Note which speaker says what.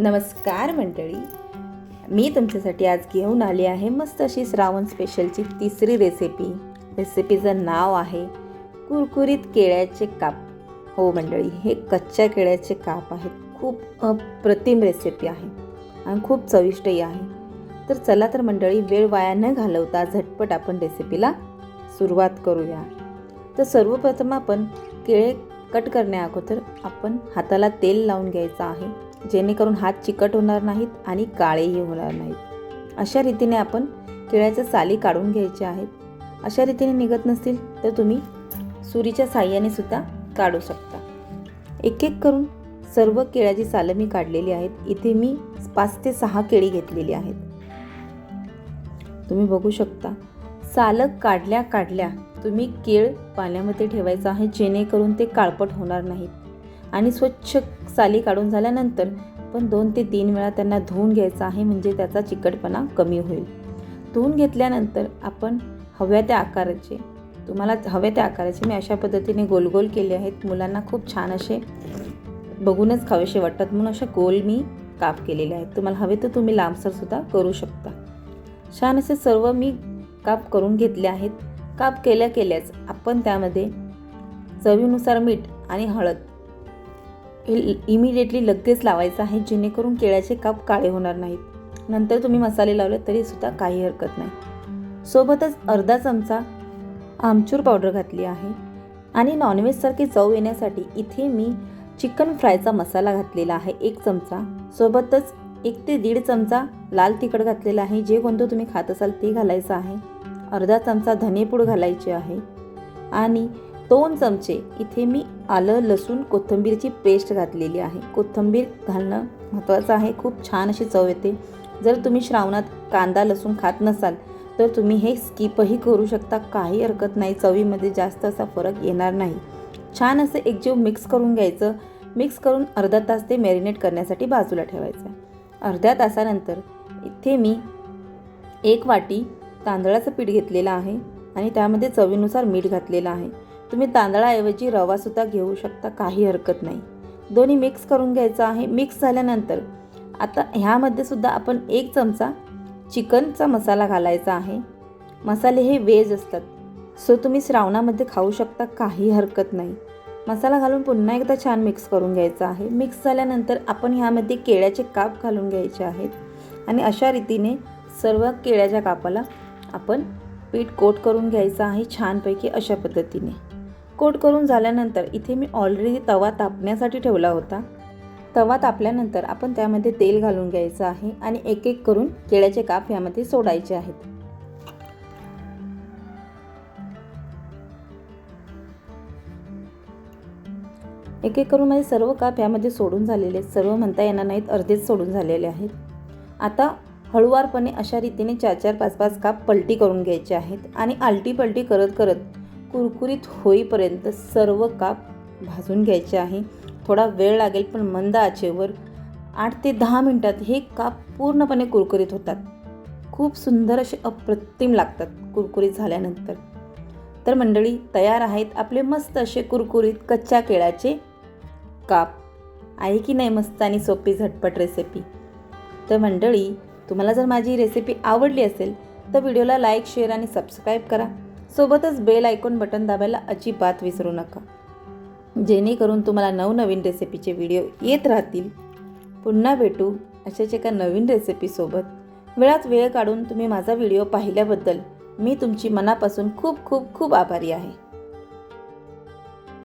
Speaker 1: नमस्कार मंडळी. मी तुमच्यासाठी आज घेऊन आली आहे मस्त अशी श्रावण स्पेशलची तिसरी रेसिपी रेसिपीचं नाव आहे कुरकुरीत केळ्याचे काप. हो मंडळी हे कच्च्या केळ्याचे काप आहेत. खूप अप्रतिम रेसिपी आहे आणि खूप चविष्टही आहे. तर चला तर मंडळी वेळ वाया न घालवता झटपट आपण रेसिपीला सुरुवात करूया. तर सर्वप्रथम आपण केळे कट करण्याअगोदर आपण हाताला तेल लावून घ्यायचं आहे. जेणेकरून हात चिकट होणार नाहीत आणि काळेही होणार नाहीत. अशा रीतीने आपण केळ्याच्या साली काढून घ्यायच्या आहेत. अशा रीतीने निघत नसतील तर तुम्ही सुरीच्या साह्याने सुद्धा काढू शकता. एक एक करून सर्व केळ्याची सालं मी काढलेली आहेत. इथे मी पाच ते सहा केळी घेतलेली आहेत. तुम्ही बघू शकता सालं काढल्या काढल्या तुम्ही केळ पाण्यामध्ये ठेवायचं आहे जेणेकरून ते काळपट होणार नाहीत. आणि स्वच्छ साली काढून झाल्यानंतर पण दोन ते तीन वेळा त्यांना धुवून घ्यायचं आहे म्हणजे त्याचा चिकटपणा कमी होईल. धुवून घेतल्यानंतर आपण हव्या त्या आकाराचे तुम्हाला हव्या त्या आकाराचे मी अशा पद्धतीने गोल गोल केले आहेत. मुलांना खूप छान असे बघूनच खावेसे वाटतात म्हणून अशा गोल मी काप केलेले आहेत. तुम्हाला हवे तर तुम्ही लांबसरसुद्धा करू शकता. छान असे सर्व मी काप करून घेतले आहेत. काप केल्या केल्याच आपण त्यामध्ये चवीनुसार मीठ आणि हळद हे इमिडिएटली लगेच लावायचं आहे जेणेकरून केळ्याचे काप काळे होणार नाहीत. नंतर तुम्ही मसाले लावले तरीसुद्धा काही हरकत नाही. सोबतच अर्धा चमचा आमचूर पावडर घातली आहे. आणि नॉनव्हेजसारखी चव येण्यासाठी इथे मी चिकन फ्रायचा मसाला घातलेला आहे एक चमचा. सोबतच एक ते दीड चमचा लाल तिखट घातलेला आहे जे कोणतं तुम्ही खात असाल ते घालायचं आहे. अर्धा चमचा धनेपूड घालायची आहे. आणि दोन चमचे इथे मी आलं लसूण कोथिंबीरची पेस्ट घातलेली आहे. कोथिंबीर घालणं महत्त्वाचं आहे. खूप छान अशी चव येते. जर तुम्ही श्रावणात कांदा लसूण खात नसाल तर तुम्ही हे स्किपही करू शकता. काही हरकत नाही. चवीमध्ये जास्त असा फरक येणार नाही. छान असं एकजीव मिक्स करून घ्यायचं. मिक्स करून अर्धा तास ते मॅरिनेट करण्यासाठी बाजूला ठेवायचं. अर्ध्या तासानंतर इथे मी एक वाटी तांदळाचं पीठ घेतलेलं आहे आणि त्यामध्ये चवीनुसार मीठ घातलेलं आहे. तुम्ही तांदळाऐवजी रवासुद्धा घेऊ शकता काही हरकत नाही. दोन्ही मिक्स करून घ्यायचं आहे. मिक्स झाल्यानंतर आता ह्यामध्ये सुद्धा आपण एक चमचा चिकनचा मसाला घालायचा आहे. मसाले हे वेज असतात. सो तुम्ही श्रावणामध्ये खाऊ शकता काही हरकत नाही. मसाला घालून पुन्हा एकदा छान मिक्स करून घ्यायचा आहे. मिक्स झाल्यानंतर आपण ह्यामध्ये केळ्याचे काप घालून घ्यायचे आहेत. आणि अशा रीतीने सर्व केळ्याच्या कापाला आपण पीठ कोट करून घ्यायचं आहे छानपैकी अशा पद्धतीने. कोट करून झाल्यानंतर इथे मी ऑलरेडी तवा तापण्यासाठी ठेवला होता. तवा तापल्यानंतर आपण त्यामध्ये तेल घालून घ्यायचं आहे आणि एक एक करून केळ्याचे काप यामध्ये सोडायचे आहेत. एक एक करून माझे सर्व काप यामध्ये सोडून झालेले आहेत. सर्व म्हणता येणार नाहीत अर्धेच सोडून झालेले आहेत. आता हळुवारपणे अशा रीतीने चार चार पाच पाच काप पलटी करून घ्यायचे आहेत आणि आलटी पलटी करत करत कुरकुरीत होईपर्यंत सर्व काप भाजून घ्यायचे आहे. थोडा वेळ लागेल पण मंद आचेवर आठ ते दहा मिनटात हे काप पूर्णपणे कुरकुरीत होतात. खूप सुंदर असे अप्रतिम लागतात कुरकुरीत झाल्यानंतर. तर मंडळी तयार आहेत आपले मस्त असे कुरकुरीत कच्च्या केळाचे काप. आहे की नाही मस्त आणि सोपी झटपट रेसिपी तर मंडळी तुम्हाला जर माझी रेसिपी आवडली असेल तर व्हिडिओला लाईक शेअर आणि सबस्क्राईब करा. सोबतच बेल आयकॉन बटन दाबायला अजिबात विसरू नका. जेणेकरून तुम्हाला नवनवीन रेसिपीचे व्हिडिओ येत राहतील. पुन्हा भेटू अशाच एका नवीन रेसिपीसोबत वेळात वेळ काढून तुम्ही माझा व्हिडिओ पाहिल्याबद्दल मी तुमची मनापासून खूप खूप खूप आभारी आहे.